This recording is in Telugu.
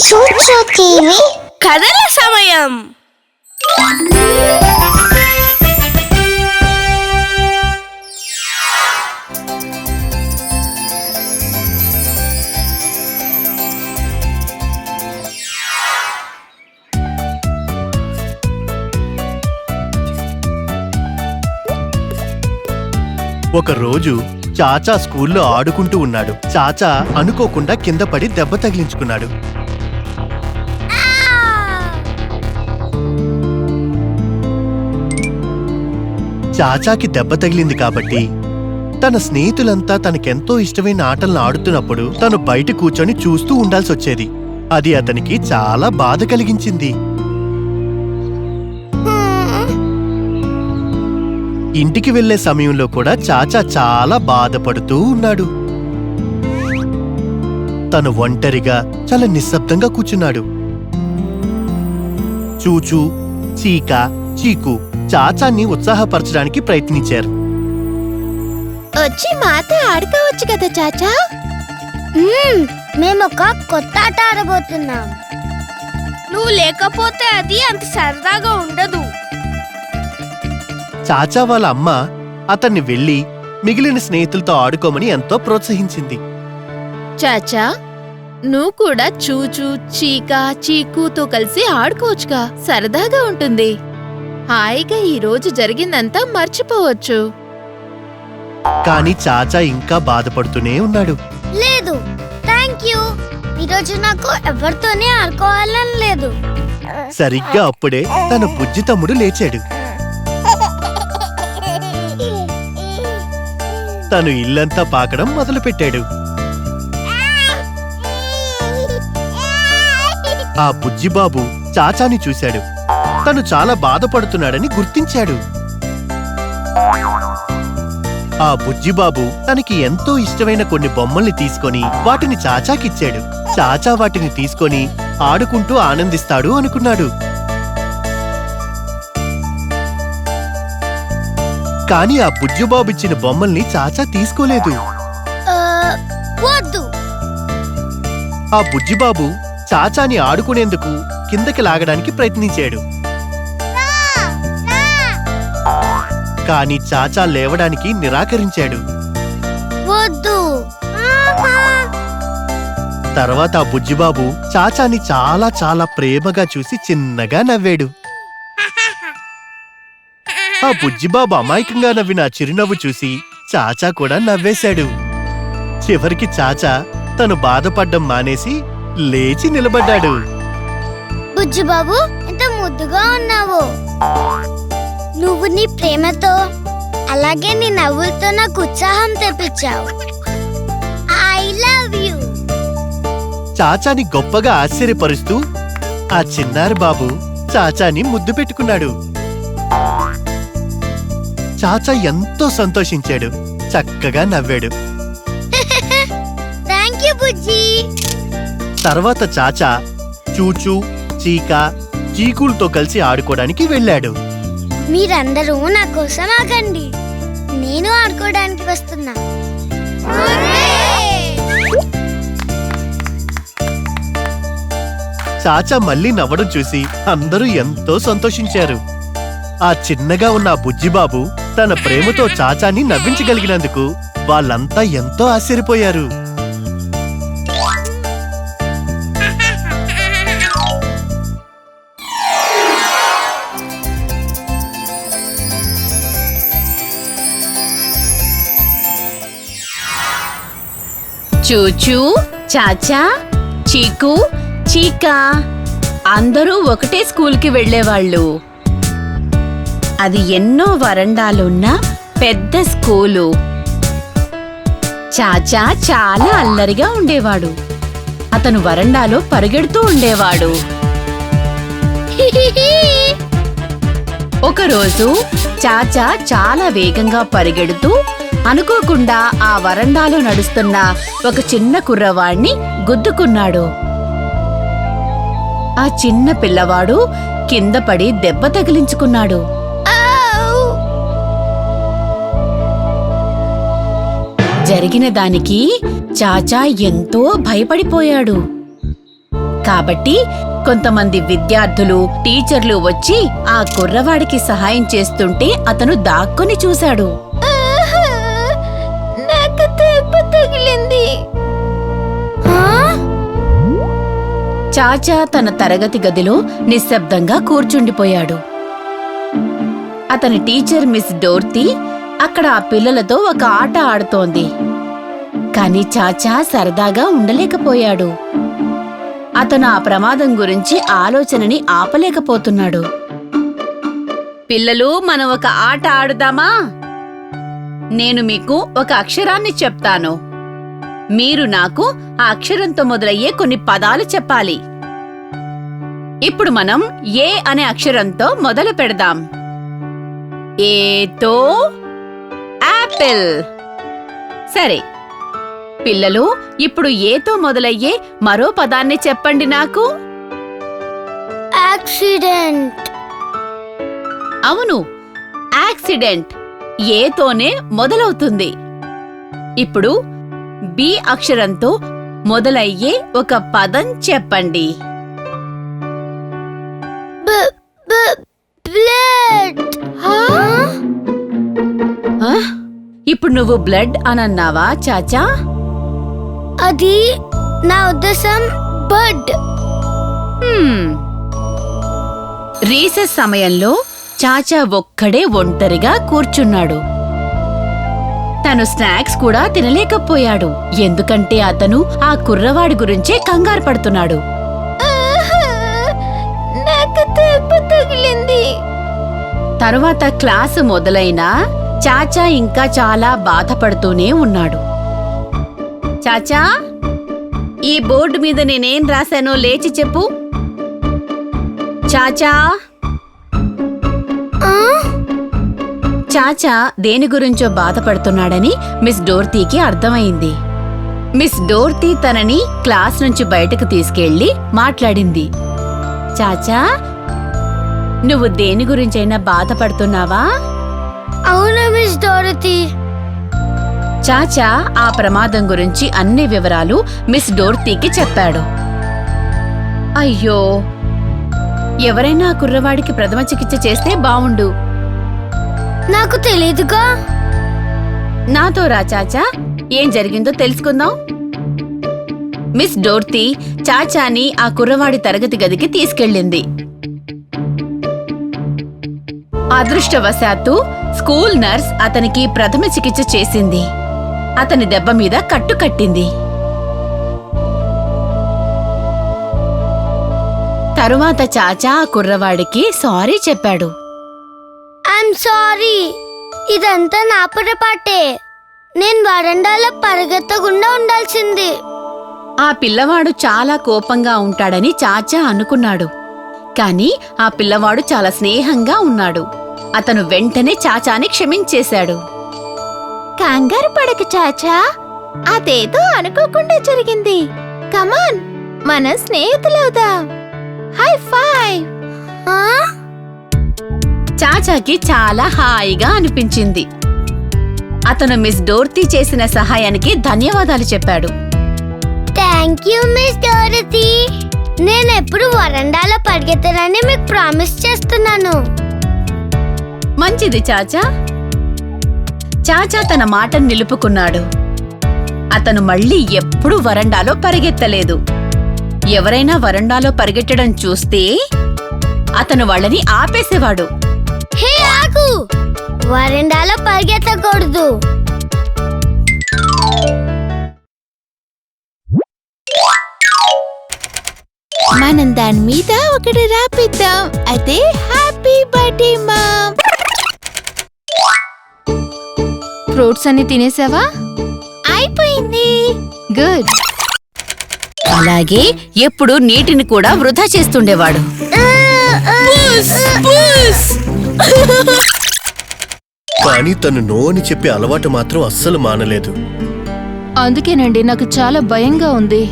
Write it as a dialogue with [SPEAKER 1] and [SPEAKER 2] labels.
[SPEAKER 1] చూచు టీవీ
[SPEAKER 2] కథల సమయం.
[SPEAKER 3] ఒక రోజు చాచా స్కూల్లో ఆడుకుంటూ ఉన్నాడు. చాచా అనుకోకుండా కింద పడి దెబ్బ తగిలించుకున్నాడు. చాచాకి దెబ్బ తగిలింది కాబట్టి తన స్నేహితులంతా తనకెంతో ఇష్టమైన ఆటలను ఆడుతున్నప్పుడు తను బయట కూర్చొని చూస్తూ ఉండాల్సి వచ్చేది అది అతనికి చాలా బాధ కలిగించింది. ఇంటికి వెళ్ళే సమయంలో కూడా చాచా చాలా బాధపడుతూ ఉన్నాడు. తను ఒంటరిగా చాలా నిశ్శబ్దంగా కూర్చున్నాడు. చూచూ చీక చీకు చాచాన్ని ఉత్సాహపరచడానికి ప్రయత్నించారు.
[SPEAKER 2] వచ్చి మాతో ఆడుకోవచ్చు కదా చాచా?
[SPEAKER 1] మేము ఒక కొత్త ఆట ఆడబోతున్నాం.
[SPEAKER 2] నువ్వు లేకపోతే అది అంత సరదాగా ఉండదు.
[SPEAKER 3] చాచా వాళ్ళ అమ్మ అతన్ని వెళ్ళి మిగిలిన స్నేహితులతో ఆడుకోమని ఎంతో ప్రోత్సహించింది.
[SPEAKER 4] చాచా నువ్వు కూడా చూచూ చీకా చీకుతో కలిసి ఆడుకోవచ్చుగా. సరదాగా ఉంటుంది. హాయిగా ఈ రోజు జరిగిందంతా మర్చిపోవచ్చు.
[SPEAKER 3] కాని చాచా ఇంకా బాధపడుతూనే ఉన్నాడు.
[SPEAKER 1] లేదు. Thank you. ఈరోజు నాకు ఎవరితోనే ఆడుకోవాలని లేదు.
[SPEAKER 3] సరిగ్గా అప్పుడే తన బుజ్జి తమ్ముడు లేచాడు. తను ఇల్లంతా పాకడం మొదలుపెట్టాడు. ఆ బుజ్జిబాబు చాచాని చూశాడు. తను చాలా బాధపడుతున్నాడని గుర్తించాడు. ఆ బుజ్జిబాబు తనకి ఎంతో ఇష్టమైన కొన్ని బొమ్మల్ని తీసుకొని వాటిని చాచాకిచ్చాడు. చాచా వాటిని తీసుకొని ఆడుకుంటూ ఆనందిస్తాడు అనుకున్నాడు. కాని ఆ బుజ్జిబాబు ఇచ్చిన బొమ్మల్ని చాచా తీసుకోలేదు.
[SPEAKER 1] ఆ,
[SPEAKER 3] బుజ్జిబాబు చాచాని ఆడుకునేందుకు కిందకి లాగడానికి ప్రయత్నించాడు. కాని చాచా లేవడానికి నిరాకరించాడు.
[SPEAKER 1] వద్దు.
[SPEAKER 3] తర్వాత ఆ బుజ్జిబాబు చాచాని చాలా చాలా ప్రేమగా చూసి చిన్నగా నవ్వాడు. ఆ బుజ్జిబాబు అమాయకంగా నవ్విన చిరునవ్వు చూసి చాచా కూడా నవ్వేశాడు. చివరికి చాచా తను బాధపడ్డం మానేసి లేచి నిలబడ్డాడు.
[SPEAKER 1] బుజ్జి బాబు ఎంత ముద్దుగా ఉన్నావు. నీ ప్రేమతో అలాగే నీ నవ్వులతో నాకు ఉత్సాహం తెప్పించావు. ఐ లవ్ యూ
[SPEAKER 3] చాచాని గొప్పగా ఆశ్చర్యపరుస్తూ ఆ చిన్నారి బాబు చాచాని ముద్దు పెట్టుకున్నాడు. చాచా ఎంతో సంతోషించాడు చక్కగా నవ్వాడు.
[SPEAKER 1] Thank you Bujji.
[SPEAKER 3] తర్వాత చాచా చూచూ చీక చీకులతో కలిసి ఆడుకోవడానికి వెళ్ళాడు.
[SPEAKER 1] మీరందరూ నా కోసం ఆగండి. నేను ఆడుకోవడానికి వస్తున్నా.
[SPEAKER 3] చాచా మళ్ళీ నవ్వడం చూసి అందరూ ఎంతో సంతోషించారు. ఆ చిన్నగా ఉన్న బుజ్జిబాబు తన ప్రేమతో చాచాని నవ్వించగలిగినందుకు వాళ్ళంతా ఎంతో ఆశ్చర్యపోయారు.
[SPEAKER 4] చూచూ చాచా చీకు చీకా. అందరూ ఒకటే స్కూల్కి వెళ్ళేవాళ్ళు. అది ఎన్నో వరండాలున్న పెద్ద స్కూలు. చాచా చాలా అల్లరిగా ఉండేవాడు. అతను వరండాలో పరిగెడుతూ ఉండేవాడు. ఒకరోజు చాచా చాలా వేగంగా పరిగెడుతూ అనుకోకుండా ఆ వరండాలో నడుస్తున్న ఒక చిన్న కుర్రవాణ్ణి గుద్దుకున్నాడు. ఆ చిన్న పిల్లవాడు కింద పడి దెబ్బ తగిలించుకున్నాడు. జరిగిన దానికి చాచా ఎంతో భయపడిపోయాడు. కాబట్టి కొంతమంది విద్యార్థులు టీచర్లు వచ్చి ఆ కుర్రవాడికి సహాయం చేస్తుంటే అతను దాక్కుని చూశాడు. చాచా తన తరగతి గదిలో నిశ్శబ్దంగా కూర్చుండిపోయాడు. అతని టీచర్ మిస్ డోర్తీ అక్కడ ఆ పిల్లలతో ఒక ఆట ఆడుతోంది. కాని చాచా సరదాగా ఉండలేకపోయాడు. అతను ఆ ప్రమాదం గురించి ఆలోచనని ఆపలేకపోతున్నాడు. పిల్లలు మనం ఒక ఆట ఆడుదామా? నేను మీకు ఒక అక్షరాన్ని చెప్తాను. మీరు నాకు ఆ అక్షరంతో మొదలయ్యే కొన్ని పదాలు చెప్పాలి. ఇప్పుడు మనం ఏ అనే అక్షరంతో మొదలు పెడదాం. ఏతో యాపిల్ సరే పిల్లలు ఇప్పుడు ఏతో మొదలయ్యే మరో పదాన్ని చెప్పండి నాకు.
[SPEAKER 1] యాక్సిడెంట్.
[SPEAKER 4] అవును యాక్సిడెంట్. ఏతోనే మొదలవుతుంది. ఇప్పుడు బి అక్షరంతో మొదలయ్యే ఒక పదం చెప్పండి? ఇప్పుడు నువ్వు బ్లడ్ అనన్నావా చాచా?
[SPEAKER 1] అది నా ఉద్దేశం బర్డ్.
[SPEAKER 4] రీసెస్ సమయంలో చాచా ఒక్కడే ఒంటరిగా కూర్చున్నాడు. తను స్నాక్స్ కూడా తినలేకపోయాడు. ఎందుకంటే అతను ఆ కుర్రవాడి గురించే కంగారు పడుతున్నాడు. తరువాత క్లాసు మొదలైనా చాచా ఇంకా చాలా బాధపడుతూనే ఉన్నాడు. చాచా ఈ బోర్డు మీద నేనేం రాశానో లేచి చెప్పు. చాచా చాచా దేని గురించో బాధపడుతున్నాడని మిస్ డోర్తీకి అర్థమైంది. మిస్ డోర్తీ తనని క్లాస్ నుంచి బయటకు తీసుకెళ్ళి మాట్లాడింది. చాచా నువ్వు దేని గురించైనా బాధపడుతున్నావా?
[SPEAKER 1] అవును మిస్ డోరతి.
[SPEAKER 4] చాచా ఆ ప్రమాదం గురించి అన్ని వివరాలు మిస్ డోర్తీకి చెప్పాడు. అయ్యో ఎవరైనా కుర్రవాడికి ప్రథమ చికిత్స చేస్తే బావుండు.
[SPEAKER 1] నాకు తెలీదుగా.
[SPEAKER 4] నాతో రా చాచా. ఏం జరిగిందో తెలుసుకుందాం. మిస్ డోర్తీ చాచాని ఆ కుర్రవాడి తరగతి గదికి తీసుకెళ్ళింది. అదృష్టవశాత్తు స్కూల్ నర్స్ అతనికి ప్రథమ చికిత్స చేసింది. అతని దెబ్బ మీద కట్టు కట్టింది. తరువాత చాచా ఆ కుర్రవాడికి సారీ చెప్పాడు.
[SPEAKER 1] I'm sorry. ఇదంతా నా పొరపాటే. నేను వరండాలో పరిగెత్తకుండా ఉండాల్సింది.
[SPEAKER 4] ఆ పిల్లవాడు చాలా కోపంగా ఉంటాడని చాచా అనుకున్నాడు. కాని ఆ పిల్లవాడు చాలా స్నేహంగా ఉన్నాడు. అతను వెంటనే చాచాని క్షమించేశాడు.
[SPEAKER 2] కంగారు పడకు చాచా. అదేదో అనుకోకుండా జరిగింది. కమాన్ మనం స్నేహితులవుదాం. High five.
[SPEAKER 1] ఆ?
[SPEAKER 4] చాచాకి చాలా హాయిగా అనిపించింది. అతను మిస్ డోర్తీ చేసిన సహాయానికి ధన్యవాదాలు చెప్పాడు.
[SPEAKER 1] Thank you miss Dorothy. నేను ఎప్పుడు వరండాలో పరిగెత్తనని మీకు ప్రామిస్ చేస్తున్నాను.
[SPEAKER 4] మంచిది చాచా. చాచా తన మాట నిలుపుకున్నాడు. అతను మళ్ళీ ఎప్పుడూ వరండాలో పరిగెత్తలేదు. ఎవరైనా వరండాలో పరిగెట్టడం చూస్తే అతను వాళ్ళని ఆపేసేవాడు.
[SPEAKER 1] హే ఆగు వరండాలో పరిగెత్తకూడదు.
[SPEAKER 2] మనం దాని మీద ఒకటి రాపిద్దాం. అయితే హ్యాపీ బర్త్డే మామ్. ఫ్రూట్స్ అన్ని తినేసావా? అయిపోయింది. గుడ్.
[SPEAKER 4] అలాగే ఎప్పుడు నీటిని కూడా వృధా చేస్తుండేవాడు.
[SPEAKER 3] కానీ తను నో అని చెప్పే అలవాటు మాత్రం అస్సలు మానలేదు.
[SPEAKER 2] అందుకేనండి నాకు చాలా భయంగా ఉంది.